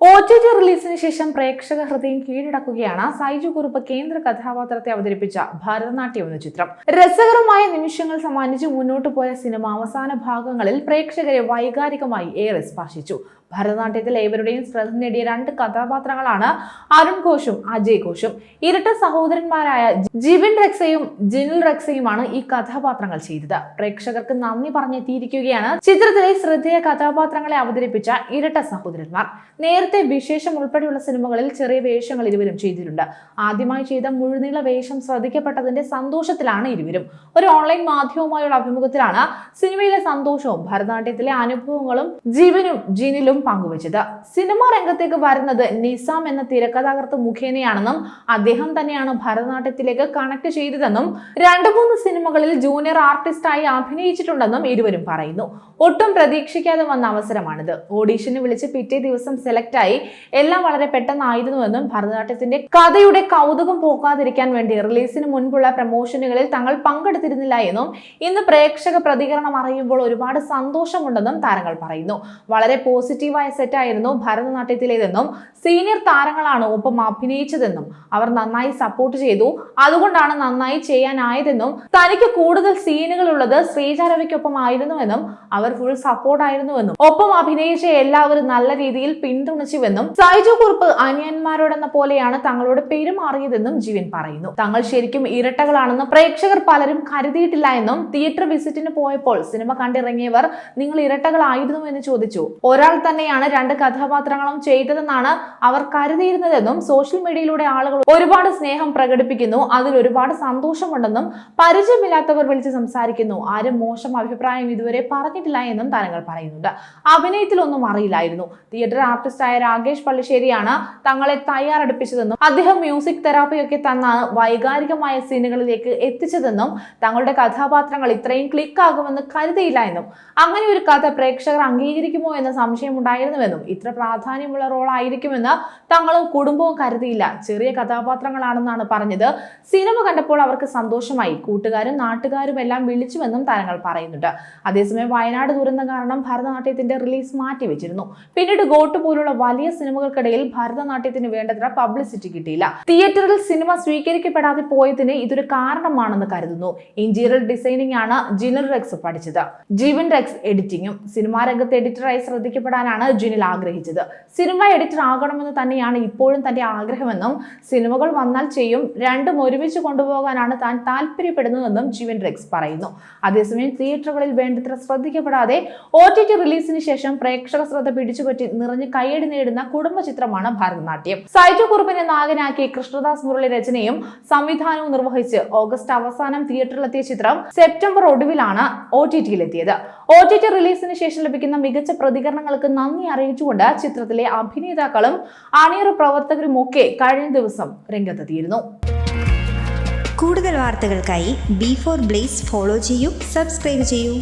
O T T റിലീസിന് ശേഷം പ്രേക്ഷക ഹൃദയം കീഴടക്കുകയാണ്. സൈജു കുറുപ്പ് കേന്ദ്ര കഥാപാത്രത്തെ അവതരിപ്പിച്ച ഭരതനാട്യം എന്ന ചിത്രം. രസകരമായ നിമിഷങ്ങൾ സമ്മാനിച്ച് മുന്നോട്ടു പോയ സിനിമ അവസാന ഭാഗങ്ങളിൽ പ്രേക്ഷകരെ വൈകാരികമായി ഏറെ സ്പർശിച്ചു. ഭരതനാട്യത്തിൽ ഏവരുടെയും ശ്രദ്ധ നേടിയ രണ്ട് കഥാപാത്രങ്ങളാണ് അരുൺ ഘോഷും അജയ് ഘോഷും. ഇരട്ട സഹോദരന്മാരായ ജിബിൻ റെക്സയും ജിനിൽ റെക്സയുമാണ് ഈ കഥാപാത്രങ്ങൾ ചെയ്തത്. പ്രേക്ഷകർക്ക് നന്ദി പറഞ്ഞെത്തിയിരിക്കുകയാണ്. ചിത്രത്തിലെ ശ്രദ്ധേയ കഥാപാത്രങ്ങളെ അവതരിപ്പിച്ച ഇരട്ട സഹോദരന്മാർ. നേരത്തെ വിശേഷം ഉൾപ്പെടെയുള്ള സിനിമകളിൽ ചെറിയ വേഷങ്ങൾ ഇരുവരും ചെയ്തിട്ടുണ്ട്. ആദ്യമായി ചെയ്ത മുഴുനീള വേഷം ശ്രദ്ധിക്കപ്പെട്ടതിന്റെ സന്തോഷത്തിലാണ് ഇരുവരും. ഒരു ഓൺലൈൻ മാധ്യമവുമായുള്ള അഭിമുഖത്തിലാണ് സിനിമയിലെ സന്തോഷവും ഭരതനാട്യത്തിലെ അനുഭവങ്ങളും ജീവനും ജീനിലും പങ്കുവച്ചത്. സിനിമാ രംഗത്തേക്ക് വരുന്നത് നിസാം എന്ന തിരക്കഥാകൃത്ത് മുഖേനയാണെന്നും അദ്ദേഹം തന്നെയാണ് ഭരതനാട്യത്തിലേക്ക് കണക്ട് ചെയ്തതെന്നും രണ്ടു മൂന്ന് സിനിമകളിൽ ജൂനിയർ ആർട്ടിസ്റ്റായി അഭിനയിച്ചിട്ടുണ്ടെന്നും ഇരുവരും പറയുന്നു. ഒട്ടും പ്രതീക്ഷിക്കാതെ വന്ന അവസരമാണിത്. ഓഡീഷന് വിളിച്ച് പിറ്റേ ദിവസം സെലക്ട് ആയി എല്ലാം വളരെ പെട്ടെന്നായിരുന്നുവെന്നും ഭരതനാട്യത്തിന്റെ കഥയുടെ കൗതുകം പോകാതിരിക്കാൻ വേണ്ടി റിലീസിന് മുൻപുള്ള പ്രമോഷനുകളിൽ തങ്ങൾ പങ്കെടുത്തിരുന്നില്ല എന്നും ഇന്ന് പ്രേക്ഷക പ്രതികരണം അറിയുമ്പോൾ ഒരുപാട് സന്തോഷമുണ്ടെന്നും താരങ്ങൾ പറയുന്നു. വളരെ പോസിറ്റീവായ സെറ്റായിരുന്നു ഭരതനാട്യത്തിലേതെന്നും സീനിയർ താരങ്ങളാണ് ഒപ്പം അഭിനയിച്ചതെന്നും അവർ നന്നായി സപ്പോർട്ട് ചെയ്തു. അതുകൊണ്ടാണ് നന്നായി ചെയ്യാനായതെന്നും തനിക്ക് കൂടുതൽ സീനുകൾ ഉള്ളത് ശ്രീചാരവിക്കൊപ്പം ആയിരുന്നുവെന്നും അവർ ഫുൾ സപ്പോർട്ട് ആയിരുന്നുവെന്നും ഒപ്പം അഭിനയിച്ച എല്ലാവരും നല്ല രീതിയിൽ പിന്തുണച്ചുവെന്നും സൈജു കുറുപ്പ് അനിയന്മാരോടെന്ന പോലെയാണ് തങ്ങളോട് പെരുമാറിയതെന്നും ജീവൻ പറയുന്നു. തങ്ങൾ ശരിക്കും ഇരട്ടകളാണെന്ന് പ്രേക്ഷകർ പലരും കരുതിയിട്ടില്ല എന്നും തിയേറ്റർ വിസിറ്റിന് പോയപ്പോൾ സിനിമ കണ്ടിറങ്ങിയവർ നിങ്ങൾ ഇരട്ടകളായിരുന്നു? എന്ന് ചോദിച്ചു. ഒരാൾ തന്നെയാണ് രണ്ട് കഥാപാത്രങ്ങളും ചെയ്തതെന്നാണ് അവർ കരുതിയിരുന്നതെന്നും സോഷ്യൽ മീഡിയയിലൂടെ ആളുകൾ ഒരുപാട് സ്നേഹം പ്രകടിപ്പിക്കുന്നു അതിൽ ഒരുപാട് സന്തോഷമുണ്ടെന്നും പരിചയമില്ലാത്തവർ വിളിച്ച് സംസാരിക്കുന്നു. ആരും മോശം അഭിപ്രായം ഇതുവരെ പറഞ്ഞിട്ടില്ല എന്നും താരങ്ങൾ പറയുന്നുണ്ട്. അഭിനയത്തിലൊന്നും അറിയില്ലായിരുന്നു. തിയേറ്റർ ആർട്ടിസ്റ്റായ രാകേഷ് പള്ളിശ്ശേരിയാണ് തങ്ങളെ തയ്യാറെടുപ്പിച്ചതെന്നും അദ്ദേഹം മ്യൂസിക് തെറാപ്പിയൊക്കെ തന്നാണ് വൈകാരികമായ സീനുകളിലേക്ക് എത്തിച്ചതെന്നും തങ്ങളുടെ കഥാപാത്രങ്ങൾ ഇത്രയും ക്ലിക്ക് ആകുമെന്ന് കരുതിയില്ല എന്നും അങ്ങനെ ഒരു കഥ പ്രേക്ഷകർ അംഗീകരിക്കുമോ എന്ന സംശയം ഉണ്ടായിരുന്നുവെന്നും ഇത്ര പ്രാധാന്യമുള്ള റോൾ ആയിരിക്കുമെന്ന് തങ്ങളും കുടുംബവും കരുതിയില്ല. ചെറിയ കഥാപാത്രങ്ങളാണെന്നാണ് പറഞ്ഞത്. സിനിമ കണ്ടപ്പോൾ അവർക്ക് സന്തോഷമായി. കൂട്ടുകാരും നാട്ടുകാരും എല്ലാം വിളിച്ചുവെന്നും താരങ്ങൾ പറയുന്നുണ്ട്. അതേസമയം വയനാട് ദുരന്തം കാരണം ഭരതനാട്യത്തിന്റെ റിലീസ് മാറ്റിവെച്ചിരുന്നു. പിന്നീട് ഗോട്ട് പോലുള്ള വലിയ സിനിമകൾക്കിടയിൽ ഭരതനാട്യത്തിന് വേണ്ടത്ര പബ്ലിസിറ്റി കിട്ടിയില്ല. തിയേറ്ററിൽ സിനിമ സ്വീകരിക്കപ്പെടാതെ പോയതിന് ഇതൊരു കാരണമാണെന്ന് കരുതുന്നു. ഇന്റീരിയർ ഡിസൈനിങ് ആണ് ജിനൽ റെക്സ് പഠിച്ചത്. ജീവൻ റെക്സ് എഡിറ്റിംഗും സിനിമാ രംഗത്ത് എഡിറ്ററായി ശ്രദ്ധിക്കപ്പെടാനാണ് ജിനിൽ ആഗ്രഹിച്ചത്. സിനിമ എഡിറ്റർ ആകണമെന്ന് തന്നെയാണ് ഇപ്പോഴും തന്റെ ആഗ്രഹമെന്നും സിനിമകൾ വന്നാൽ ചെയ്യും രണ്ടും ഒരുമിച്ച് കൊണ്ടുപോകാനാണ് താൻ താല്പര്യപ്പെടുന്നതെന്നും ജീവൻ റെക്സ് പറയുന്നു. അതേസമയം തിയേറ്ററുകളിൽ വേണ്ടത്ര ശ്രദ്ധിക്കപ്പെടാതെ ഒ ടി ടി റിലീസിന് ശേഷം പ്രേക്ഷക ശ്രദ്ധ പിടിച്ചുപറ്റി നിറഞ്ഞ് കൈയടി നേടുന്ന കുടുംബ ചിത്രമാണ് ഭരതനാട്യം. സൈജു കുറുപ്പിനെ നായകനാക്കി കൃഷ്ണദാസ് മുരളി രചനയും സംവിധാനവും നിർവഹിച്ച് ഓഗസ്റ്റ് അവസാനം തിയേറ്ററിലെത്തിയ ചിത്രം സെപ്റ്റംബർ ഒടുവിലാണ് ഒ ടി ടിയിലെത്തിയത് ഒ ടി ടി റിലീസിന് ശേഷം ലഭിക്കുന്ന മികച്ച പ്രതികരണങ്ങൾക്ക് നന്ദി അറിയിച്ചുകൊണ്ട് ചിത്രത്തിലെ അഭിനേതാക്കളും അണിയറ പ്രവർത്തകരും ഒക്കെ കഴിഞ്ഞ ദിവസം രംഗത്തെത്തിയിരുന്നു. കൂടുതൽ വാർത്തകൾക്കായി ബി ഫോർ ബ്ലേസ് ഫോളോ ചെയ്യൂ സബ്സ്ക്രൈബ് ചെയ്യൂ.